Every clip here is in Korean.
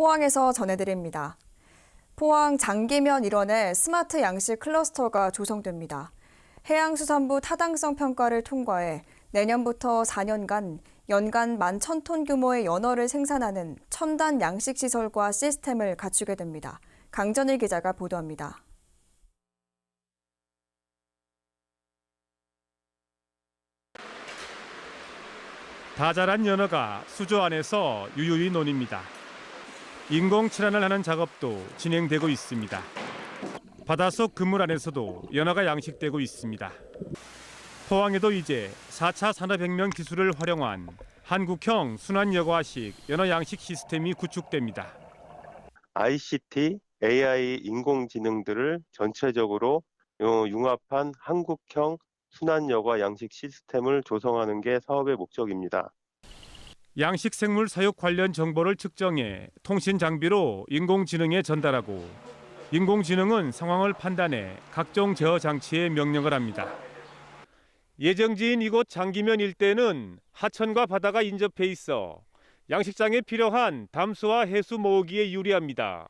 포항에서 전해드립니다. 포항 장기면 일원에 스마트 양식 클러스터가 조성됩니다. 해양수산부 타당성 평가를 통과해 내년부터 4년간 연간 11,000톤 규모의 연어를 생산하는 첨단 양식 시설과 시스템을 갖추게 됩니다. 강전일 기자가 보도합니다. 다 자란 연어가 수조 안에서 유유히 논입니다. 인공 칠한을 하는 작업도 진행되고 있습니다. 바닷속 그물 안에서도 연어가 양식되고 있습니다. 포항에도 이제 4차 산업혁명 기술을 활용한 한국형 순환여과식 연어 양식 시스템이 구축됩니다. ICT, AI, 인공지능들을 전체적으로 어, 융합한 한국형 순환여과 양식 시스템을 조성하는 게 사업의 목적입니다. 양식 생물 사육 관련 정보를 측정해 통신 장비로 인공지능에 전달하고 인공지능은 상황을 판단해 각종 제어 장치에 명령을 합니다. 예정지인 이곳 장기면 일대는 하천과 바다가 인접해 있어 양식장에 필요한 담수와 해수 모으기에 유리합니다.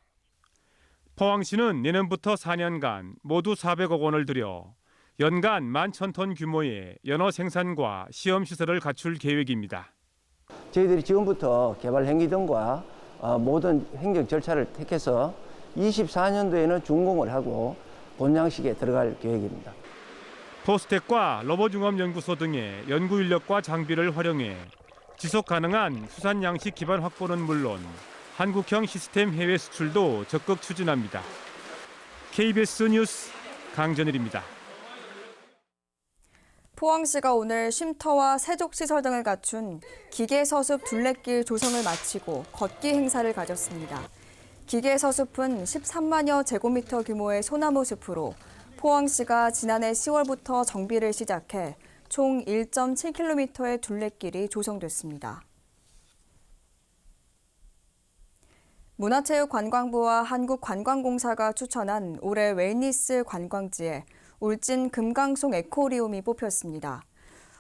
포항시는 내년부터 4년간 모두 400억 원을 들여 연간 11,000톤 규모의 연어 생산과 시험 시설을 갖출 계획입니다. 저희들이 지금부터 개발 행위 등과 어, 모든 행정 절차를 택해서 24년도에는 준공을 하고 본양식에 들어갈 계획입니다. 포스텍과 로봇융합연구소 등의 연구 인력과 장비를 활용해 지속 가능한 수산 양식 기반 확보는 물론 한국형 시스템 해외 수출도 적극 추진합니다. KBS 뉴스 강전일입니다. 포항시가 오늘 쉼터와 세족 시설 등을 갖춘 기계서습 둘레길 조성을 마치고 걷기 행사를 가졌습니다. 기계서습은 13만여 제곱미터 규모의 소나무 숲으로 포항시가 지난해 10월부터 정비를 시작해 총 1.7km의 둘레길이 조성됐습니다. 문화체육관광부와 한국관광공사가 추천한 올해 웰니스 관광지에 울진 금강송 에코리움이 뽑혔습니다.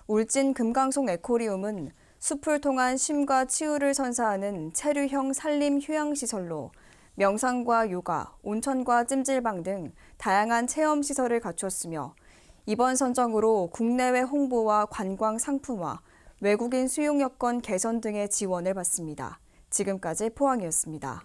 울진 금강송 에코리움은 숲을 통한 쉼과 치유를 선사하는 체류형 산림 휴양시설로 명상과 요가, 온천과 찜질방 등 다양한 체험 시설을 갖췄으며 이번 선정으로 국내외 홍보와 관광 상품화, 외국인 수용 여건 개선 등의 지원을 받습니다. 지금까지 포항이었습니다.